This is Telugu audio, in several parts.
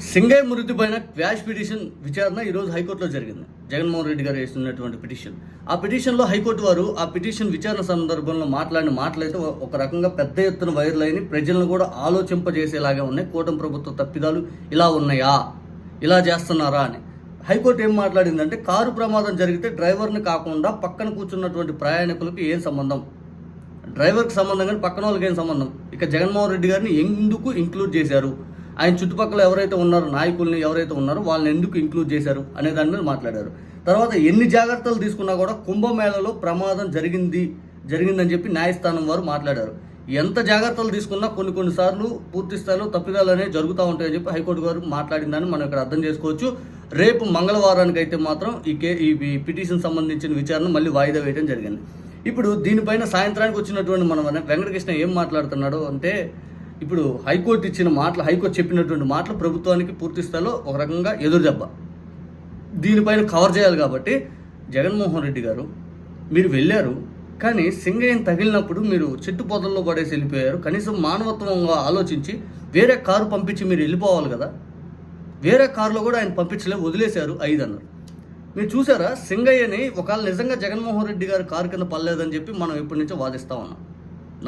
సింగయ్య మృతి పైన క్వాష్ పిటిషన్ విచారణ ఈరోజు హైకోర్టులో జరిగింది. జగన్మోహన్ రెడ్డి గారు వేస్తున్నటువంటి పిటిషన్. ఆ పిటిషన్లో హైకోర్టు వారు ఆ పిటిషన్ విచారణ సందర్భంలో మాట్లాడిన మాటలైతే ఒక- రకంగా పెద్ద ఎత్తున వైరల్ అయిన ప్రజలను కూడా ఆలోచింపజేసేలాగా ఉన్నాయి. కూటమి ప్రభుత్వ తప్పిదాలు ఇలా ఉన్నాయా? ఇలా చేస్తున్నారా అని. హైకోర్టు ఏం మాట్లాడిందంటే కారు ప్రమాదం జరిగితే డ్రైవర్ని కాకుండా పక్కన కూర్చున్నటువంటి ప్రయాణికులకు ఏం సంబంధం? డ్రైవర్కి సంబంధం కానీ పక్కన వాళ్ళకి ఏం సంబంధం? ఇక జగన్మోహన్ రెడ్డి గారిని ఎందుకు ఇంక్లూడ్ చేశారు? ఆయన చుట్టుపక్కల ఎవరైతే ఉన్నారో నాయకుల్ని ఎవరైతే ఉన్నారో వాళ్ళని ఎందుకు ఇంక్లూడ్ చేశారు అనే దాని మీద మాట్లాడారు. తర్వాత ఎన్ని జాగ్రత్తలు తీసుకున్నా కూడా కుంభమేళలో ప్రమాదం జరిగింది జరిగిందని చెప్పి న్యాయస్థానం వారు మాట్లాడారు. ఎంత జాగ్రత్తలు తీసుకున్నా కొన్ని కొన్నిసార్లు పూర్తి స్థాయిలో తప్పిదాలు అనేవి జరుగుతూ ఉంటాయని చెప్పి హైకోర్టు గారు మాట్లాడిందని మనం ఇక్కడ అర్థం చేసుకోవచ్చు. రేపు మంగళవారానికి అయితే మాత్రం ఈ కే ఈ పిటిషన్ సంబంధించిన విచారణ మళ్ళీ వాయిదా వేయడం జరిగింది. ఇప్పుడు దీనిపైన సాయంత్రానికి వచ్చినటువంటి మనం వెంకటకృష్ణ ఏం మాట్లాడుతున్నాడు అంటే ఇప్పుడు హైకోర్టు ఇచ్చిన మాటలు హైకోర్టు చెప్పినటువంటి మాటలు ప్రభుత్వానికి పూర్తి స్థాయిలో ఒక రకంగా ఎదురుదెబ్బ దీనిపైన కవర్ చేయాలి కాబట్టి జగన్మోహన్ రెడ్డి గారు మీరు వెళ్ళారు కానీ సింగయ్యను తగిలినప్పుడు మీరు చెట్టు పొదల్లో పడేసి వెళ్ళిపోయారు. కనీసం మానవత్వంగా ఆలోచించి వేరే కారు పంపించి మీరు వెళ్ళిపోవాలి కదా. వేరే కారులో కూడా ఆయన పంపించలే వదిలేశారు ఐదు అన్నారు మీరు చూసారా సింగయ్యని ఒకవేళ నిజంగా జగన్మోహన్ రెడ్డి గారు కారు కింద పడలేదని చెప్పి మనం ఇప్పటి నుంచో వాదిస్తా ఉన్నాం.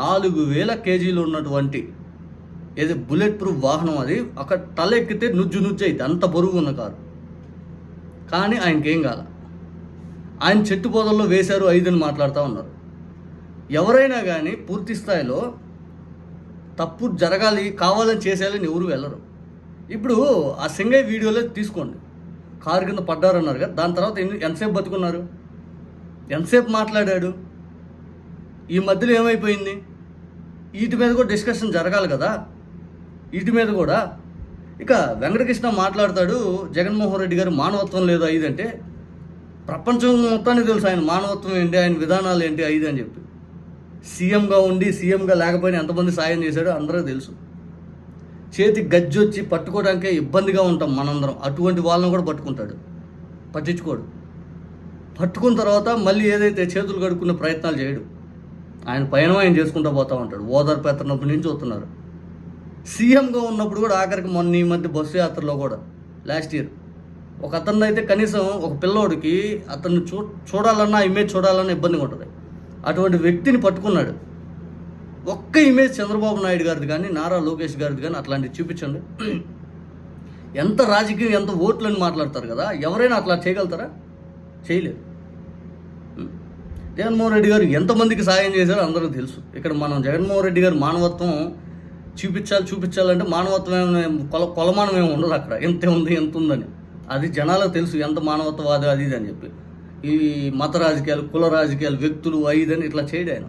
నాలుగు వేల కేజీలు ఉన్నటువంటి ఏది బుల్లెట్ ప్రూఫ్ వాహనం అది అక్కడ తల ఎక్కితే నుజ్జు నుజ్జు అయితే అంత బరువు ఉన్న కారు. కానీ ఆయనకేం కాల. ఆయన చెట్టు పొదల్లో వేశారు ఐదుని మాట్లాడుతూ ఉన్నారు. ఎవరైనా కానీ పూర్తి స్థాయిలో తప్పు జరగాలి కావాలని చేసేయాలని ఎవరు వెళ్ళరు. ఇప్పుడు ఆ సింగయ్య వీడియోలో తీసుకోండి. కారు కింద పడ్డారన్నారు కదా దాని తర్వాత ఎంతసేపు బతుకున్నారు? ఎంతసేపు మాట్లాడాడు? ఈ మధ్యలో ఏమైపోయింది? వీటి మీద కూడా డిస్కషన్ జరగాలి కదా. వీటి మీద కూడా. ఇక వెంకటకృష్ణ మాట్లాడతాడు జగన్మోహన్ రెడ్డి గారు మానవత్వం లేదు ఐదంటే అంటే. ప్రపంచం మొత్తానికి తెలుసు ఆయన మానవత్వం ఏంటి ఆయన విధానాలు ఏంటి ఐదు అని చెప్పి. సీఎంగా ఉండి సీఎంగా లేకపోయినా ఎంతమంది సాయం చేశాడో అందరూ తెలుసు. చేతి గజ్జి వచ్చి పట్టుకోవడానికే ఇబ్బందిగా ఉంటాం మనందరం. అటువంటి వాళ్ళని కూడా పట్టుకుంటాడు. పట్టించుకోడు. పట్టుకున్న తర్వాత మళ్ళీ ఏదైతే చేతులు కడుక్కునే ప్రయత్నాలు చేయడు ఆయన పైన ఆయన చేసుకుంటూ పోతూ ఉంటాడు. ఓదార్పు ఎత్తనప్పటి నుంచి వస్తున్నారు. సీఎంగా ఉన్నప్పుడు కూడా ఆఖరికి మొన్న ఈ మధ్య బస్సు యాత్రలో కూడా లాస్ట్ ఇయర్ ఒక అతను అయితే కనీసం ఒక పిల్లోడికి అతన్ని చూ చూడాలన్నా ఇమేజ్ చూడాలన్నా ఇబ్బందిగా ఉంటుంది. అటువంటి వ్యక్తిని పట్టుకున్నాడు. ఒక్క ఇమేజ్ చంద్రబాబు నాయుడు గారిది కానీ నారా లోకేష్ గారిది కానీ అట్లాంటివి చూపించండి. ఎంత రాజకీయం ఎంత ఓట్లని మాట్లాడతారు కదా ఎవరైనా అట్లా చేయగలుగుతారా? చేయలేరు. జగన్మోహన్ రెడ్డి గారు ఎంతమందికి సాయం చేశారో అందరికీ తెలుసు. ఇక్కడ మనం జగన్మోహన్ రెడ్డి గారు మానవత్వం చూపించాలి చూపించాలంటే మానవత్వం కొల కొలమానం ఏమి ఉండదు అక్కడ. ఎంత ఉంది ఎంత ఉందని. అది జనాలకు తెలుసు ఎంత మానవత్వవాదం అది ఇది అని చెప్పి. ఈ మత రాజకీయాలు కుల రాజకీయాలు వ్యక్తులు ఐదని ఇట్లా చేయడు ఆయన.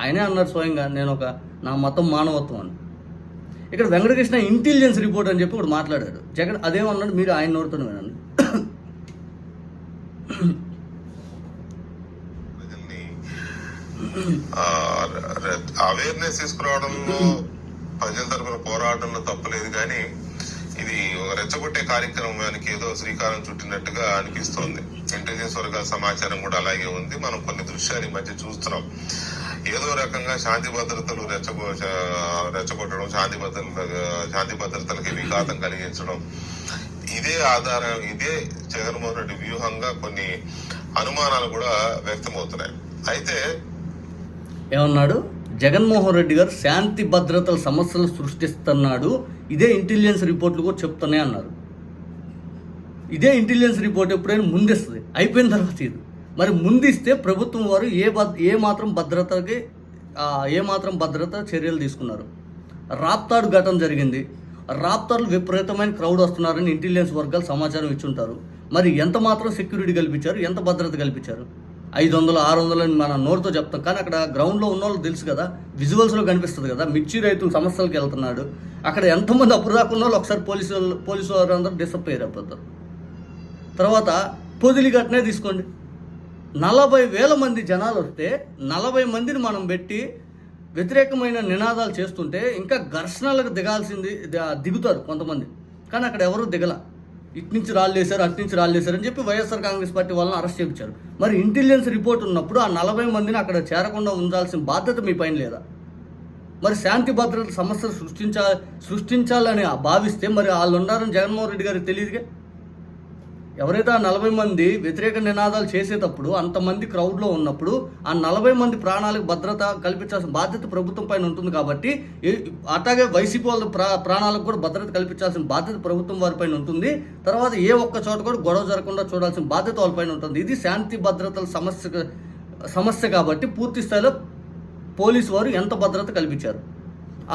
ఆయనే అన్నారు స్వయంగా నేను ఒక నా మతం మానవత్వం అని. ఇక్కడ వెంకటకృష్ణ ఇంటెలిజెన్స్ రిపోర్ట్ అని చెప్పి ఒకటి మాట్లాడాడు. జగన్ అదేమన్నాడు? మీరు ఆయన నోడుతున్న వినండి. అవేర్నెస్ తీసుకురావడంలో ప్రజల తరపున పోరాటంలో తప్పలేదు కానీ ఇది ఒక రెచ్చగొట్టే కార్యక్రమానికి ఏదో శ్రీకారం చుట్టినట్టుగా అనిపిస్తోంది. ఇంటెలిజెన్స్ వర్గాల సమాచారం కూడా అలాగే ఉంది. మనం కొన్ని దృశ్యాలు ఈ మధ్య చూస్తున్నాం. ఏదో రకంగా శాంతి భద్రతలు రెచ్చగొ రెచ్చగొట్టడం శాంతి భద్రత శాంతి భద్రతలకి విఘాతం కలిగించడం ఇదే ఆధారం ఇదే జగన్మోహన్ రెడ్డి వ్యూహంగా కొన్ని అనుమానాలు కూడా వ్యక్తమవుతున్నాయి. అయితే ఏమన్నాడు? జగన్మోహన్ రెడ్డి గారు శాంతి భద్రతల సమస్యలు సృష్టిస్తున్నాడు. ఇదే ఇంటెలిజెన్స్ రిపోర్ట్లు కూడా చెప్తానే అన్నారు. ఇదే ఇంటెలిజెన్స్ రిపోర్ట్ ఎప్పుడైనా ముందిస్తుంది. అయిపోయిన తర్వాత ఇది. మరి ముందిస్తే ప్రభుత్వం వారు ఏ భద్ ఏ మాత్రం భద్రతకి ఏ మాత్రం భద్రత చర్యలు తీసుకున్నారు. రాప్తాడు ఘటన జరిగింది. రాప్తాడులు విపరీతమైన క్రౌడ్ వస్తున్నారని ఇంటెలిజెన్స్ వర్గాలు సమాచారం ఇచ్చుంటారు. మరి ఎంత మాత్రం సెక్యూరిటీ కల్పించారు? ఎంత భద్రత కల్పించారు? ఐదు వందలు ఆరు వందలు అని మన నోరుతో చెప్తాం. కానీ అక్కడ గ్రౌండ్లో ఉన్న వాళ్ళు తెలుసు కదా విజువల్స్లో కనిపిస్తుంది కదా మిర్చి రైతులు సమస్యలకు వెళ్తున్నాడు. అక్కడ ఎంతమంది అప్పుడు దాకా ఉన్న వాళ్ళు ఒకసారి పోలీసు వాళ్ళు పోలీసు వారు అందరూ డిసప్పేర్ అయిపోతారు. తర్వాత పొదిలి ఘటనే తీసుకోండి. నలభై వేల మంది జనాలు వస్తే నలభై మందిని మనం పెట్టి వ్యతిరేకమైన నినాదాలు చేస్తుంటే ఇంకా ఘర్షణలకు దిగాల్సింది దిగుతారు కొంతమంది. కానీ అక్కడ ఎవరు దిగల. ఇటు నుంచి రాళ్ళు వేశారు అటు నుంచి రాళ్ళు వేశారు అని చెప్పి వైఎస్ఆర్ కాంగ్రెస్ పార్టీ వాళ్ళని అరెస్ట్ చేయించారు. మరి ఇంటెలిజెన్స్ రిపోర్ట్ ఉన్నప్పుడు ఆ నలభై మందిని అక్కడ చేరకుండా ఉండాల్సిన బాధ్యత మీ పైన లేదా? మరి శాంతి భద్రత సమస్యలు సృష్టించా సృష్టించాలని భావిస్తే మరి వాళ్ళు ఉన్నారని జగన్మోహన్ రెడ్డి గారికి తెలియదుగా? ఎవరైతే ఆ నలభై మంది వ్యతిరేక నినాదాలు చేసేటప్పుడు అంతమంది క్రౌడ్లో ఉన్నప్పుడు ఆ నలభై మంది ప్రాణాలకు భద్రత కల్పించాల్సిన బాధ్యత ప్రభుత్వం పైన ఉంటుంది కాబట్టి అట్లాగే వైసీపీ వాళ్ళ ప్రా ప్రాణాలకు కూడా భద్రత కల్పించాల్సిన బాధ్యత ప్రభుత్వం వారిపైన ఉంటుంది. తర్వాత ఏ ఒక్క చోట కూడా గొడవ జరగకుండా చూడాల్సిన బాధ్యత వాళ్ళపైన ఉంటుంది. ఇది శాంతి భద్రతల సమస్య సమస్య కాబట్టి పూర్తి స్థాయిలో పోలీసు వారు ఎంత భద్రత కల్పించారు?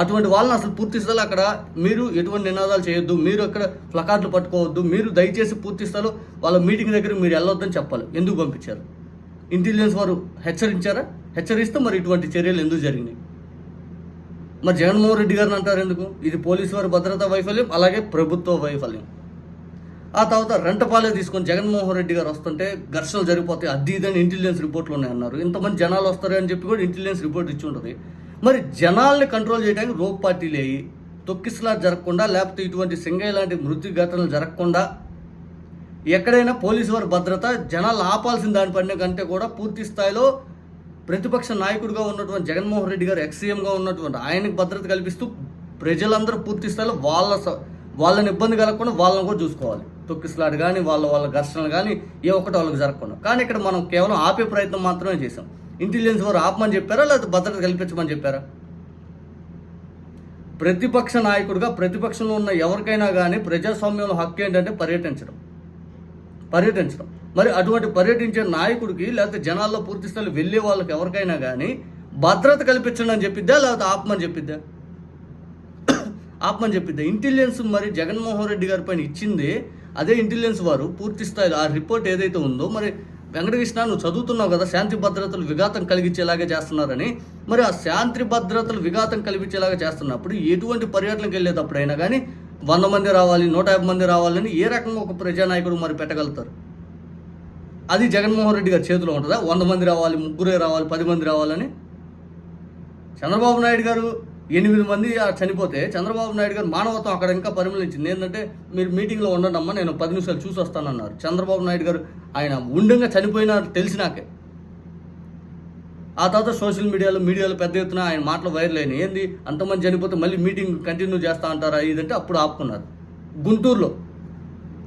అటువంటి వాళ్ళని అసలు పూర్తి స్థాయిలో అక్కడ మీరు ఎటువంటి నినాదాలు చేయొద్దు మీరు అక్కడ ప్లకార్డులు పట్టుకోవద్దు మీరు దయచేసి పూర్తి స్థాయిలో వాళ్ళ మీటింగ్ దగ్గర మీరు వెళ్ళొద్దని చెప్పాలి. ఎందుకు పంపించారు? ఇంటెలిజెన్స్ వారు హెచ్చరించారా? హెచ్చరిస్తే మరి ఇటువంటి చర్యలు ఎందుకు జరిగినాయి? మరి జగన్మోహన్ రెడ్డి గారిని అంటారు ఎందుకు? ఇది పోలీసు వారి భద్రతా వైఫల్యం అలాగే ప్రభుత్వ వైఫల్యం. ఆ తర్వాత రెంటపాలే తీసుకొని జగన్మోహన్ రెడ్డి గారు వస్తుంటే ఘర్షణలు జరిగిపోతాయి అది ఇదని ఇంటెలిజెన్స్ రిపోర్ట్లు ఉన్నాయి అన్నారు ఇంతమంది జనాలు వస్తారు అని చెప్పి కూడా ఇంటెలిజెన్స్ రిపోర్ట్ ఇచ్చి ఉంటుంది. మరి జనాల్ని కంట్రోల్ చేయడానికి రోగ్ పార్టీలు అయ్యి తొక్కిసలా జరగకుండా లేకపోతే ఇటువంటి సింగయ్య లాంటి మృత్యు ఘటనలు జరగకుండా ఎక్కడైనా పోలీసు వారి భద్రత జనాలు ఆపాల్సిన దానిపైన కంటే కూడా పూర్తి స్థాయిలో ప్రతిపక్ష నాయకుడిగా ఉన్నటువంటి జగన్మోహన్ రెడ్డి గారు ఎక్సీఎంగా ఉన్నటువంటి ఆయనకు భద్రత కల్పిస్తూ ప్రజలందరూ పూర్తి స్థాయిలో వాళ్ళ స- వాళ్ళని ఇబ్బంది కలగకుండా వాళ్ళని కూడా చూసుకోవాలి. తొక్కిసలాడు కానీ వాళ్ళ వాళ్ళ ఘర్షణలు కానీ ఏ ఒక్కటి వాళ్ళకి జరగకుండా. కానీ ఇక్కడ మనం కేవలం ఆపే ప్రయత్నం మాత్రమే చేసాం ఇంటెలిజెన్స్ వారు ఆపమని చెప్పారా? లేకపోతే భద్రత కల్పించమని చెప్పారా? ప్రతిపక్ష నాయకుడిగా ప్రతిపక్షంలో ఉన్న ఎవరికైనా కానీ ప్రజాస్వామ్యంలో హక్కు ఏంటంటే పర్యటించడం. పర్యటించడం. మరి అటువంటి పర్యటించే నాయకుడికి లేకపోతే జనాల్లో పూర్తి స్థాయిలో వెళ్ళే వాళ్ళకి ఎవరికైనా కానీ భద్రత కల్పించండి అని చెప్పిద్దా? లేకపోతే ఆపమని చెప్పిద్దా? ఆపమని చెప్పిద్దా? ఇంటెలిజెన్స్ మరి జగన్మోహన్ రెడ్డి గారి పైన ఇచ్చింది అదే ఇంటెలిజెన్స్ వారు పూర్తి స్థాయిలో ఆ రిపోర్ట్ ఏదైతే ఉందో మరి వెంకటకృష్ణ నువ్వు చదువుతున్నావు కదా శాంతి భద్రతలు విఘాతం కలిగించేలాగా చేస్తున్నారని. మరి ఆ శాంతి భద్రతలు విఘాతం కలిగించేలాగా చేస్తున్నప్పుడు ఎటువంటి పర్యటనకు వెళ్ళేటప్పుడైనా కానీ వంద మంది రావాలి నూట యాభై మంది రావాలని ఏ రకంగా ఒక ప్రజానాయకుడు మరి పెట్టగలుగుతారు? అది జగన్మోహన్ రెడ్డి గారి చేతిలో ఉంటుందా? వంద మంది రావాలి ముగ్గురే రావాలి పది మంది రావాలని? చంద్రబాబు నాయుడు గారు ఎనిమిది మంది చనిపోతే చంద్రబాబు నాయుడు గారు మానవత్వం అక్కడ ఇంకా పరిమళించింది. ఏంటంటే మీరు మీటింగ్లో ఉండండి అమ్మా నేను పది నిమిషాలు చూసి వస్తానన్నారు. చంద్రబాబు నాయుడు గారు ఆయన ఉండంగా చనిపోయినారు తెలిసినాకే ఆ తర్వాత సోషల్ మీడియాలో మీడియాలో పెద్ద ఎత్తున ఆయన మాటలు వైరల్ అయినాయి. ఏంది? అంతమంది చనిపోతే మళ్ళీ మీటింగ్ కంటిన్యూ చేస్తా అంటారా? ఇదంటే అప్పుడు ఆపుకున్నారు. గుంటూరులో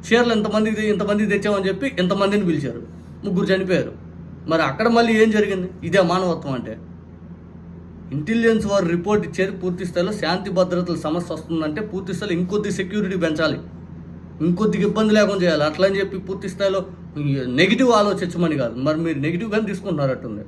చీరలు ఎంతమందికి ఇంతమందికి తెచ్చామని చెప్పి ఇంతమందిని పిలిచారు. ముగ్గురు చనిపోయారు. మరి అక్కడ మళ్ళీ ఏం జరిగింది? ఇదే మానవత్వం అంటే. ఇంటెలిజెన్స్ వారు రిపోర్ట్ ఇచ్చేది పూర్తి స్థాయిలో శాంతి భద్రతల సమస్య వస్తుందంటే పూర్తి స్థాయిలో ఇంకొద్ది సెక్యూరిటీ పెంచాలి. ఇంకొద్దిగా ఇబ్బంది లేకుండా చేయాలి. అట్లా అని చెప్పి పూర్తి స్థాయిలో నెగిటివ్ ఆలోచించమని కాదు. మరి మీరు నెగిటివ్గానే తీసుకుంటున్నారు అట్టుంది.